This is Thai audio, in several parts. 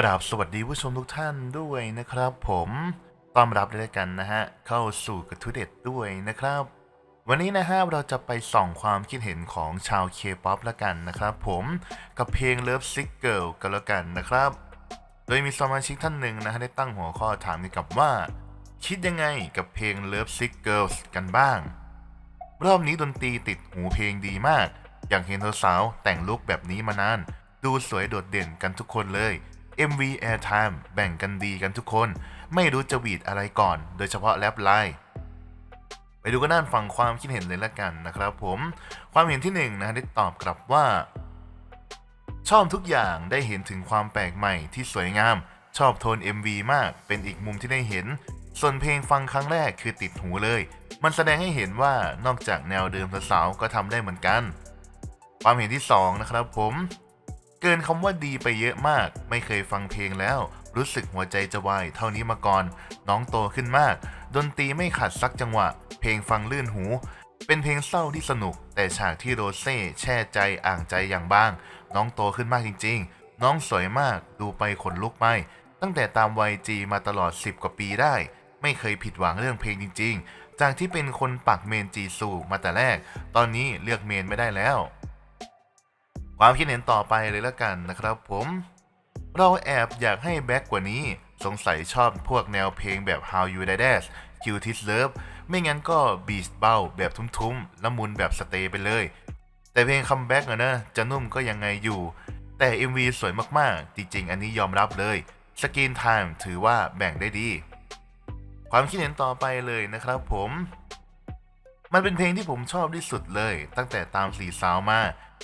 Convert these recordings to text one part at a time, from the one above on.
กราบสวัสดีผู้ชมทุกท่านด้วยนะครับ ผมต้อนรับด้วยกันนะฮะเข้าสู่กระทุเด็ดด้วยนะครับ วันนี้นะฮะเราจะไปส่องความคิดเห็นของชาวเคป๊อปละกันนะครับ ผมกับเพลง Love Sick Girl กันละกันนะครับ โดยมีสมาชิกท่านหนึ่งนะฮะได้ตั้งหัวข้อถามเกี่ยวกับว่า คิดยังไงกับเพลง Love Sick Girls กันบ้าง รอบนี้ดนตรีติดหูเพลงดีมาก อย่างเห็นสาวแต่งลุคแบบนี้มานาน ดูสวยโดดเด่นกันทุกคนเลย MV Airtime แบ่งกันดีกันทุกคน ไม่รู้จะหวีดอะไรก่อน โดยเฉพาะแรปไลน์ไปดูกันด้านฝั่งความคิดเห็นเลยละกันนะครับผม ความเห็นที่หนึ่งนะได้ตอบกลับว่า ชอบทุกอย่างได้เห็นถึงความแปลกใหม่ที่สวยงาม ชอบโทน MV มาก เป็นอีกมุมที่ได้เห็น ส่วนเพลงฟังครั้งแรกคือติดหูเลย มันแสดงให้เห็นว่านอกจากแนวเดิมสาวก็ทำได้เหมือนกัน ความเห็นที่สองนะครับผม เกินคำว่าดีไปเยอะมาก ไม่เคยฟังเพลงแล้ว รู้สึกหัวใจจะวายเท่านี้มาก่อน น้องโตขึ้นมาก ดนตรีไม่ขัดสักจังหวะ เพลงฟังลื่นหู เป็นเพลงเศร้าที่สนุก แต่ฉากที่โรเซ่แช่ใจอ่างใจอย่างบ้าง น้องโตขึ้นมากจริง ๆ น้องสวยมาก ดูไปขนลุกไป ตั้งแต่ตามวัยจีมาตลอด 10 กว่าปีได้ ไม่เคยผิดหวังเรื่องเพลงจริง ๆ จากที่เป็นคนปักเมนจีซูมาแต่แรก ตอนนี้เลือกเมนไม่ได้แล้ว ความคิดเห็นต่อไปเลยละกันนะครับผม เราแอบอยากให้แบ็กกว่านี้ สงสัยชอบพวกแนวเพลงแบบ How You Die Dash Cuties Love ไม่งั้นก็ Beast เบาแบบทุ้มๆละมุนแบบสเตย์ไปเลย แต่เพลงคัมแบ็กอะนะจะนุ่มก็ยังไงอยู่ แต่ MV สวยมากๆ จริงๆ อันนี้ยอมรับเลยสก e น i ท e ถือว่าแบ่งได้ดี ความคิดเห็นต่อไปเลยนะครับผม มันเป็นเพลงที่ผมชอบที่สุดเลย ตั้งแต่ตามสีสาวมา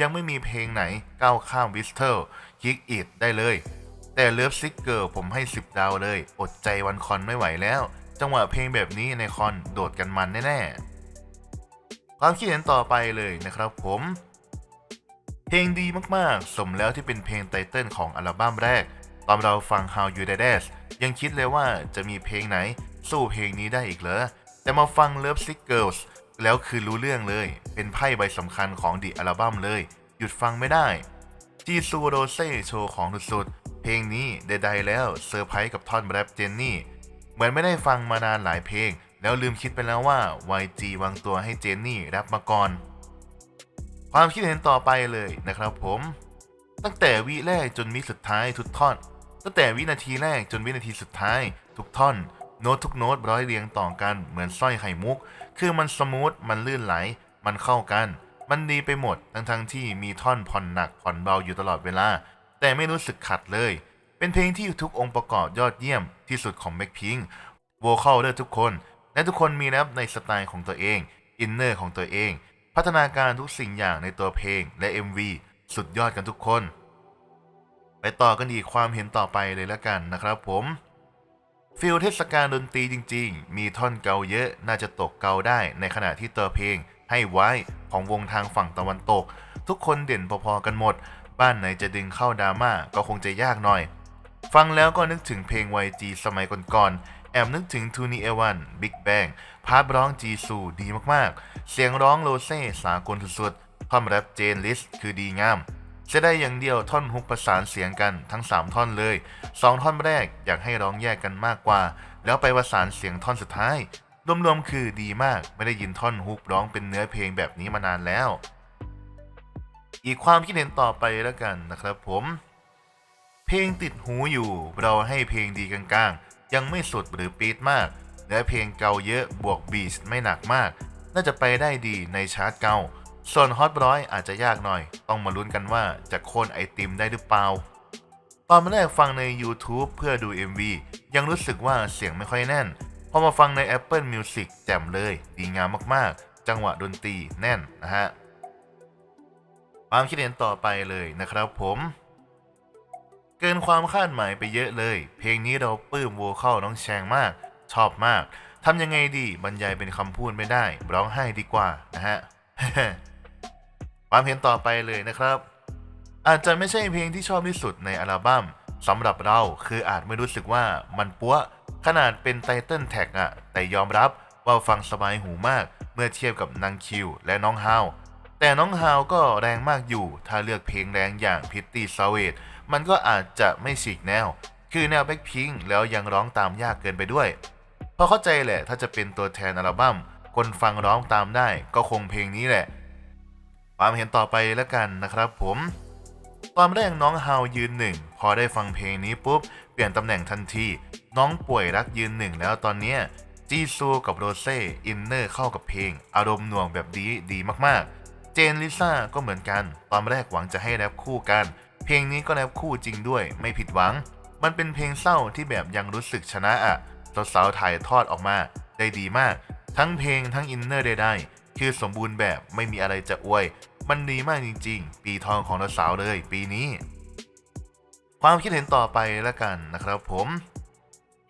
ยังไม่มีเพลงไหนก้าวข้ามวิสเทลคิกอิดได้เลย แต่เลิฟซิกเกิลผมให้ 10 ดาวเลย อดใจวันคอนไม่ไหวแล้ว จังหวะเพลงแบบนี้ในคอนโดดกันมันแน่ๆ ความคิดเห็นต่อไปเลยนะครับผม เพลงดีมากๆ สมแล้วที่เป็นเพลงไตเติลของอัลบั้มแรก ตอนเราฟัง How You Die Dash ยังคิดเลยว่าจะมีเพลงไหน สู้เพลงนี้ได้อีกเหรอแต่มาฟัง Love Sick Girls แล้วคือรู้เรื่องเลย เป็นไพ่ใบสำคัญของดิอัลบั้มเลย หยุดฟังไม่ได้จีซูโรเซ่โชว์ของสุดๆ เพลงนี้ใดๆแล้วเซอร์ไพรส์กับท่อนแรปเจนนี่ เหมือนไม่ได้ฟังมานานหลายเพลง แล้วลืมคิดไปแล้วว่า YG วางตัวให้เจนนี่แรปมาก่อน ความคิดเห็นต่อไปเลยนะครับผม ตั้งแต่วิแรกจนวิสุดท้ายทุกท่อน ตั้งแต่วินาทีแรกจนวินาทีสุดท้ายทุกท่อน โน้ตทุกโน้ตร้อยเรียงต่อกันเหมือนสร้อยไข่มุก คือมันสมูท มันลื่นไหล มันเข้ากัน มันดีไปหมด ทั้งทั้งที่มีท่อนผ่อนหนักผ่อนเบาอยู่ตลอดเวลา แต่ไม่รู้สึกขัดเลย เป็นเพลงที่ทุกองค์ประกอบยอดเยี่ยมที่สุดของแบ็คพิงโวคอลเดอร์ทุกคน และทุกคนมีแรปในสไตล์ของตัวเอง อินเนอร์ของตัวเอง พัฒนาการทุกสิ่งอย่างในตัวเพลงและ MV สุดยอดกันทุกคน ไปต่อกันอีกความเห็นต่อไปเลยละกันนะครับผม ฟิลเทศกาลดนตรีจริง ๆ มีท่อนเกาเยอะน่าจะตกเกาได้ในขณะที่ตัวเพลงให้ไว้ของวงทางฝั่งตะวันตก ทุกคนเด่นพอๆกันหมด บ้านไหนจะดึงเข้าดราม่าก็คงจะยากหน่อย ฟังแล้วก็นึกถึงเพลง YG สมัยก่อนๆแอบนึกถึงทูนีเอวันบิ๊กแบงพาร์ทร้องจีซูดีมากๆ เสียงร้องโรเซ่สากลสุดๆท่อนแรปเจนลิสคือดีงาม เสียได้อย่างเดียวท่อนฮุกประสานเสียงกันทั้ง 3 ท่อนเลย 2 ท่อนแรกอยากให้ร้องแยกกันมากกว่า แล้วไปประสานเสียงท่อนสุดท้าย รวมๆคือดีมากไม่ได้ยินท่อนฮุกร้องเป็นเนื้อเพลงแบบนี้มานานแล้ว อีกความคิดเห็นต่อไปแล้วกันนะครับผม เพลงติดหูอยู่ เราให้เพลงดีกลางๆ ยังไม่สุดหรือปี๊ดมากเนื้อเพลงเก่าเยอะบวกบีชไม่หนักมาก น่าจะไปได้ดีในชาร์ตเก่า ส่วนฮอตร้อยอาจจะยากหน่อย ต้องมาลุ้นกันว่าจะโค่นไอติมได้หรือเปล่า ตอนมาแรกฟังใน YouTube เพื่อดู MV ยังรู้สึกว่าเสียงไม่ค่อยแน่น พอมาฟังใน Apple Music แจ่มเลย ดีงามมากๆ จังหวะดนตรีแน่นนะฮะ ความคิดเห็นต่อไปเลยนะครับผม เกินความคาดหมายไปเยอะเลย เพลงนี้เราปลื้มโวเคอลน้องแชงมาก ชอบมากทำยังไงดีบรรยายเป็นคำพูดไม่ได้ ร้องไห้ดีกว่านะฮะ ความเห็นต่อไปเลยนะครับ อาจจะไม่ใช่เพลงที่ชอบที่สุดในอัลบั้มสำหรับเราคืออาจไม่รู้สึกว่ามันปัวขนาดเป็นไตเติลแท็กอะแต่ยอมรับว่าฟังสบายหูมากเมื่อเทียบกับนางคิวและน้องฮาวแต่น้องฮาวก็แรงมากอยู่ ถ้าเลือกเพลงแรงอย่างพิตตี้ซาเวตมันก็อาจจะไม่ฉีกแนว คือแนวแบ็คพิงแล้วยังร้องตามยากเกินไปด้วยพราะเข้าใจแหละถ้าจะเป็นตัวแทนอัลบั้มคนฟังร้องตามได้ก็คงเพลงนี้แหละ ความเห็นต่อไปแล้วกันนะครับผม ตอนแรกน้องฮาวยืนหนึ่งพอได้ฟังเพลงนี้ปุ๊บ เปลี่ยนตำแหน่งทันที น้องป่วยรักยืนหนึ่งแล้วตอนนี้จีซูกับโรเซ่อินเนอร์เข้ากับเพลง อารมณ์หน่วงแบบดีดีมากๆ เจนลิซ่าก็เหมือนกัน ตอนแรกหวังจะให้แรปคู่กัน เพลงนี้ก็แรปคู่จริงด้วย ไม่ผิดหวัง มันเป็นเพลงเศร้าที่แบบยังรู้สึกชนะอะสาวๆถ่ายทอดออกมาได้ดีมาก ทั้งเพลงทั้งอินเนอร์ใดๆ คือสมบูรณ์แบบไม่มีอะไรจะอวย มันดีมากจริง ๆ ปีทองของเราสาวเลย ปีนี้ ความคิดเห็นต่อไปแล้วกันนะครับผม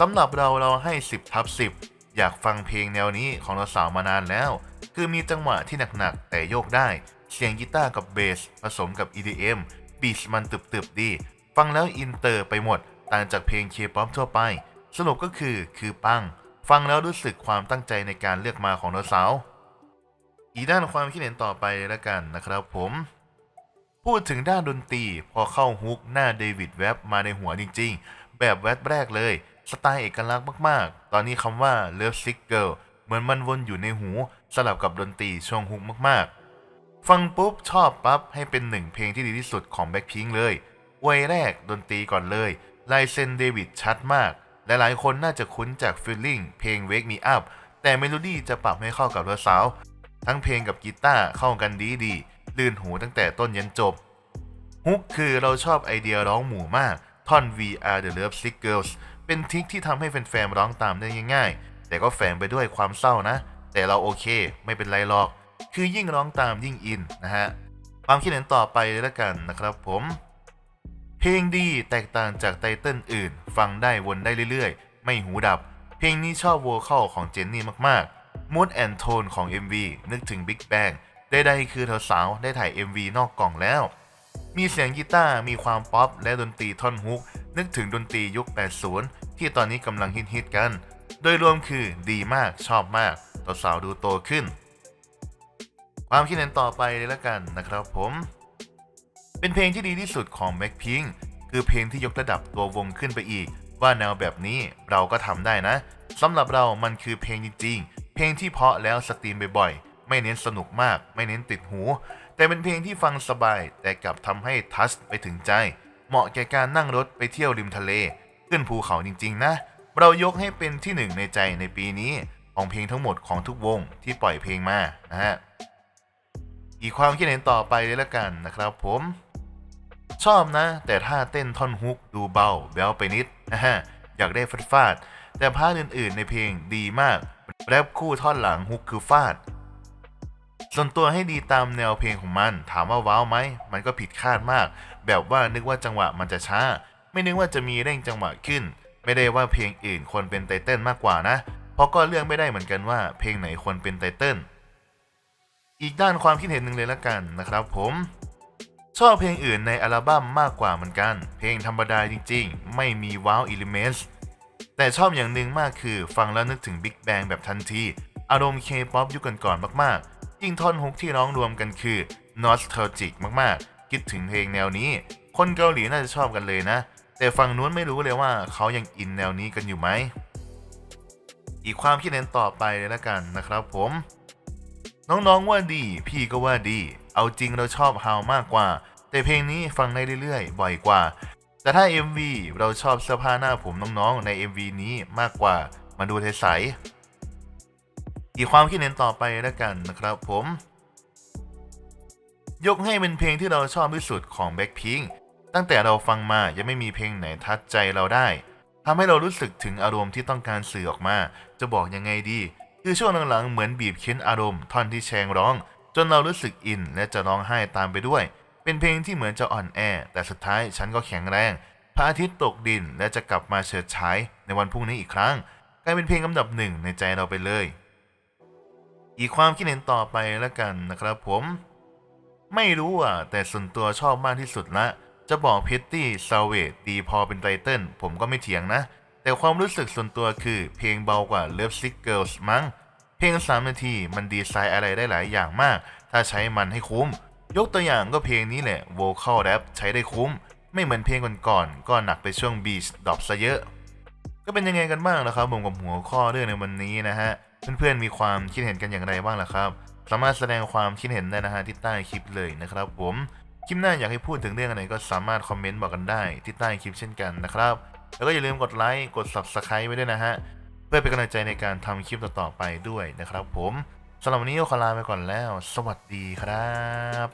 สำหรับเราเราให้ 10ทับ10 อยากฟังเพลงแนวนี้ของเราสาวมานานแล้ว คือมีจังหวะที่หนักๆแต่โยกได้ เสียงกีตาร์กับเบสผสมกับ EDM บีชมันตึบๆดี ฟังแล้วอินเตอร์ไปหมด ต่างจากเพลงเคป๊อปทั่วไป สรุปก็คือคือปัง ฟังแล้วรู้สึกความตั้งใจในการเลือกมาของเราสาว อีกด้านความคิดเห็นต่อไปแล้วกันนะครับผม พูดถึงด้านดนตรีพอเข้าฮุกหน้าเดวิดแวบมาในหัวจริงๆ แบบแวบแรกเลย สไตล์เอกลักษณ์มากๆ ตอนนี้คำว่า Love Sick Girl เหมือนมันวนอยู่ในหูสลับกับดนตรีช่วงฮุกมากๆ ฟังปุ๊บชอบปั๊บให้เป็นหนึ่งเพลงที่ดีที่สุดของแบ็คพิงเลยเวยแรกดนตรีก่อนเลยลายเซนเดวิดชัดมากและหลายคนน่าจะคุ้นจากฟิลลิ่งเพลง Wake Me Up แต่เมโลดี้จะปรับให้เข้ากับเรือสาว ทั้งเพลงกับกีตาร์เข้ากันดีดีลื่นหูตั้งแต่ต้นยันจบฮุกคือเราชอบไอเดียร้องหมู่มาก ท่อน VR The Love Sick Girls เป็นทริคที่ทำให้แฟนๆร้องตามได้ง่ายๆ แต่ก็แฝงไปด้วยความเศร้านะ แต่เราโอเคไม่เป็นไรหรอก คือยิ่งร้องตามยิ่งอินนะฮะ ความคิดเห็นต่อไปเลยละกันนะครับผม เพลงดีแตกต่างจากไตเติลอื่น ฟังได้วนได้เรื่อยๆ ไม่หูดับ เพลงนี้ชอบโวคอลของเจนนี่มากๆ มูดแอนโทนของ MV นึกถึง Big Bang ใดๆคือเธอสาวได้ถ่าย MV นอกกล่องแล้ว มีเสียงกีตาร์มีความป๊อปและดนตรีท่อนฮุก นึกถึงดนตรียุค 80 ที่ตอนนี้กำลังฮิตๆกัน โดยรวมคือดีมากชอบมากตัวสาวดูโตขึ้น ความคิดเห็นต่อไปเลยละกันนะครับผม เป็นเพลงที่ดีที่สุดของ Blackpink คือเพลงที่ยกระดับตัววงขึ้นไปอีก ว่าแนวแบบนี้เราก็ทำได้นะสำหรับเรามันคือเพลงจริงๆ เพลงที่เพาะแล้วสตรีมบ่อยๆ ไม่เน้นสนุกมาก ไม่เน้นติดหู แต่เป็นเพลงที่ฟังสบาย แต่กลับทำให้ทัชไปถึงใจ เหมาะแก่การนั่งรถไปเที่ยวริมทะเล ขึ้นภูเขาจริงๆนะ เรายกให้เป็นที่หนึ่งในใจในปีนี้ของเพลงทั้งหมดของทุกวงที่ปล่อยเพลงมานะฮะ อีกความคิดเห็นต่อไปเลยละกันนะครับผม ชอบนะ แต่ถ้าเต้นท่อนฮุกดูเบาแบวไปนิดนะฮะอยากได้ฟาดฟาดแต่พาร์ทอื่นๆในเพลงดีมาก แรปคู่ท่อนหลังฮุกคือฟาด ส่วนตัวให้ดีตามแนวเพลงของมัน ถามว่าว้าวไหม มันก็ผิดคาดมาก แบบว่านึกว่าจังหวะมันจะช้า ไม่นึกว่าจะมีเร่งจังหวะขึ้น ไม่ได้ว่าเพลงอื่นควรเป็นไตเติ้ลมากกว่านะ เพราะก็เลือกไม่ได้เหมือนกันว่า เพลงไหนควรเป็นไตเติ้ลอีกด้านความคิดเห็นหนึ่งเลยละกันนะครับผมชอบเพลงอื่นในอัลบั้มมากกว่าเหมือนกัน เพลงธรรมดาจริงๆ ไม่มีว้าวอิเลเมนต์ แต่ชอบอย่างหนึ่งมากคือฟังแล้วนึกถึง Big Bang แบบทันที อารมณ์เคป๊อปยุคก่อนๆมากๆ ยิ่งท่อนฮุกที่ร้องรวมกันคือ nostalgic มากๆ คิดถึงเพลงแนวนี้ คนเกาหลีน่าจะชอบกันเลยนะ แต่ฝั่งนู้นไม่รู้เลยว่าเขายังอินแนวนี้กันอยู่ไหม อีกความคิดเห็นต่อไปเลยละกันนะครับผม น้องๆว่าดี พี่ก็ว่าดี เอาจริงเราชอบฮาวมากกว่า แต่เพลงนี้ฟังได้เรื่อยๆ บ่อยกว่า แต่ถ้า MV เราชอบเสื้อผ้าหน้าผมน้องๆ ใน MV นี้มากกว่ามาดูใสๆอีกความคิดเห็นต่อไปแล้วกันนะครับผม ยกให้เป็นเพลงที่เราชอบที่สุดของ Blackpink ตั้งแต่เราฟังมายังไม่มีเพลงไหนทัดใจเราได้ทำให้เรารู้สึกถึงอารมณ์ที่ต้องการสื่อออกมา จะบอกยังไงดี คือช่วงหลังๆเหมือนบีบเค้นอารมณ์ท่อนที่แชงร้อง จนเรารู้สึกอินและจะร้องไห้ตามไปด้วย เป็นเพลงที่เหมือนจะอ่อนแอ แต่สุดท้ายฉันก็แข็งแรงพระอาทิตย์ตกดินและจะกลับมาเฉิดฉายในวันพรุ่งนี้อีกครั้งกลายเป็นเพลงลำดับหนึ่งในใจเราไปเลย อีกความคิดเห็นต่อไปแล้วกันนะครับผม ไม่รู้อะ แต่ส่วนตัวชอบมากที่สุดละจะบอกพิตตี้ซาเวตดีพอเป็นไตเติลผมก็ไม่เถียงนะ แต่ความรู้สึกส่วนตัวคือเพลงเบากว่า Love Sick Girls มั้งเพลง 3 นาทีมันดีไซน์อะไรได้หลายอย่างมาก ถ้าใช้มันให้คุ้ม ยกตัวอย่างก็เพลงนี้แหละ Vocal Rap ใช้ได้คุ้ม ไม่เหมือนเพลงก่อนๆก็หนักไปช่วงบีชดรอปซะเยอะ ก็เป็นยังไงกันบ้างนะครับผมกับหัวข้อเรื่องในวันนี้นะฮะ เพื่อนๆมีความคิดเห็นกันอย่างไรบ้างล่ะครับ สามารถแสดงความคิดเห็นได้นะฮะที่ใต้คลิปเลยนะครับ ผมคลิปหน้าอยากให้พูดถึงเรื่องอะไรก็สามารถคอมเมนต์บอกกันได้ที่ใต้คลิปเช่นกันนะครับ แล้วก็อย่าลืมกดไลค์กด subscribe ไว้ด้วยนะฮะเพื่อเป็นกำลังใจในการทำคลิปต่อๆไปด้วยนะครับ ผม สำหรับวันนี้ก็ขอลาไปก่อนแล้ว สวัสดีครับ